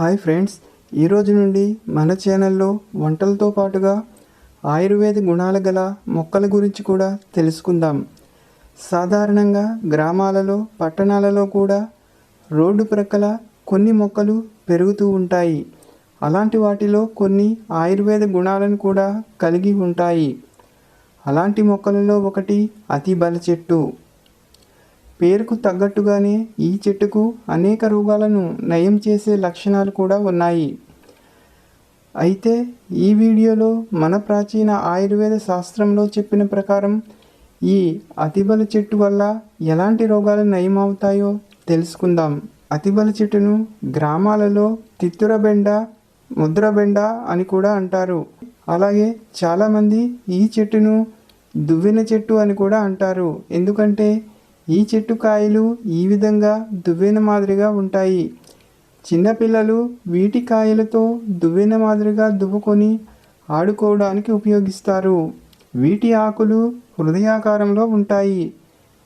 Hi friends ఈరోజు నుండి మన ఛానల్లో వంటలతో పాటుగా ఆయుర్వేద గుణాలు గల మొక్కల గురించి కూడా తెలుసుకుందాం. సాధారణంగా గ్రామాలలో పట్టణాలలో కూడా రోడ్డు ప్రక్కల కొన్ని మొక్కలు పెరుగుతూ ఉంటాయి. అలాంటి వాటిలో కొన్ని ఆయుర్వేద గుణాలను కూడా కలిగి ఉంటాయి. అలాంటి మొక్కలలో ఒకటి అతి బల చెట్టు పేరుకు తగ్గట్టుగానే ఈ చెట్టుకు అనేక రోగాలను నయం చేసే లక్షణాలు కూడా ఉన్నాయి. అయితే ఈ వీడియోలో మన ప్రాచీన ఆయుర్వేద శాస్త్రంలో చెప్పిన ప్రకారం ఈ అతిబల చెట్టు వల్ల ఎలాంటి రోగాలు నయమవుతాయో తెలుసుకుందాం. అతిబల చెట్టును గ్రామాలలో తిత్తురబెండ ముద్రబెండ అని కూడా అంటారు. అలాగే చాలామంది ఈ చెట్టును దువ్వెన చెట్టు అని కూడా అంటారు. ఎందుకంటే ఈ చెట్టు కాయలు ఈ విధంగా దువ్వెన మాదిరిగా ఉంటాయి. చిన్నపిల్లలు వీటి కాయలతో దువ్వెన మాదిరిగా దువ్వుకొని ఆడుకోవడానికి ఉపయోగిస్తారు. వీటి ఆకులు హృదయాకారంలో ఉంటాయి.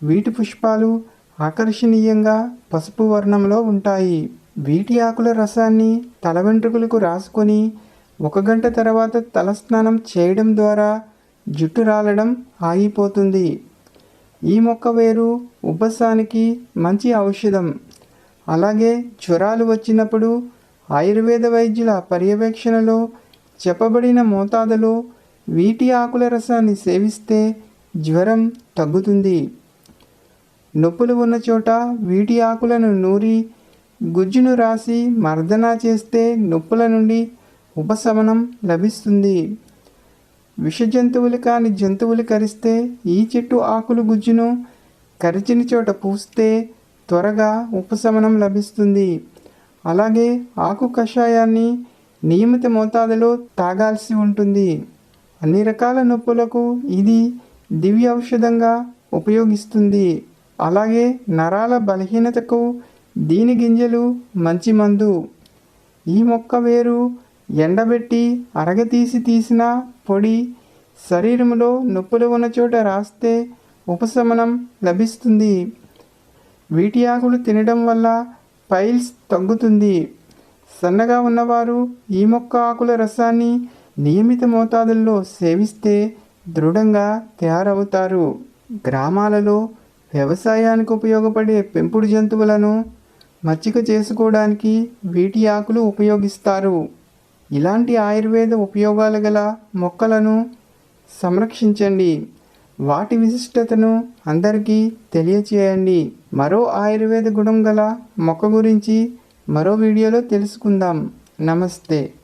వీటి పుష్పాలు ఆకర్షణీయంగా పసుపు వర్ణంలో ఉంటాయి. వీటి ఆకుల రసాన్ని తల వెంట్రుకలకు రాసుకొని ఒక గంట తర్వాత తలస్నానం చేయడం ద్వారా జుట్టు రాలడం ఆగిపోతుంది. ఈ మొక్క వేరు ఉబ్బసానికి మంచి ఔషధం. అలాగే జ్వరాలు వచ్చినప్పుడు ఆయుర్వేద వైద్యుల పర్యవేక్షణలో చెప్పబడిన మోతాదులో వీటి ఆకుల రసాన్ని సేవిస్తే జ్వరం తగ్గుతుంది. నొప్పులు ఉన్న చోట వీటి ఆకులను నూరి గుజ్జును రాసి మర్దనా చేస్తే నొప్పుల నుండి ఉపశమనం లభిస్తుంది. విష జంతువులు కాని జంతువులు కరిస్తే ఈ చెట్టు ఆకులు గుజ్జును కరిచిన చోట పూస్తే త్వరగా ఉపశమనం లభిస్తుంది. అలాగే ఆకు కషాయాన్ని నియమిత మోతాదులో తాగాల్సి ఉంటుంది. అన్ని రకాల నొప్పులకు ఇది దివ్య ఔషధంగా ఉపయోగిస్తుంది. అలాగే నరాల బలహీనతకు దీని గింజలు మంచి మందు. ఈ మొక్క వేరు ఎండబెట్టి అరగతీసి తీసిన పొడి శరీరంలో నొప్పులు ఉన్న చోట రాస్తే ఉపశమనం లభిస్తుంది. వీటి ఆకులు తినడం వల్ల పైల్స్ తగ్గుతుంది. సన్నగా ఉన్నవారు ఈ మొక్క ఆకుల రసాన్ని నియమిత మోతాదుల్లో సేవిస్తే దృఢంగా తయారవుతారు. గ్రామాలలో వ్యవసాయానికి ఉపయోగపడే పెంపుడు జంతువులను మచ్చిక చేసుకోవడానికి వీటి ఆకులు ఉపయోగిస్తారు. ఇలాంటి ఆయుర్వేద ఉపయోగాలు గల మొక్కలను సంరక్షించండి. వాటి విశిష్టతను అందరికీ తెలియచేయండి. మరో ఆయుర్వేద గుణం గల మొక్క గురించి మరో వీడియోలో తెలుసుకుందాం. నమస్తే.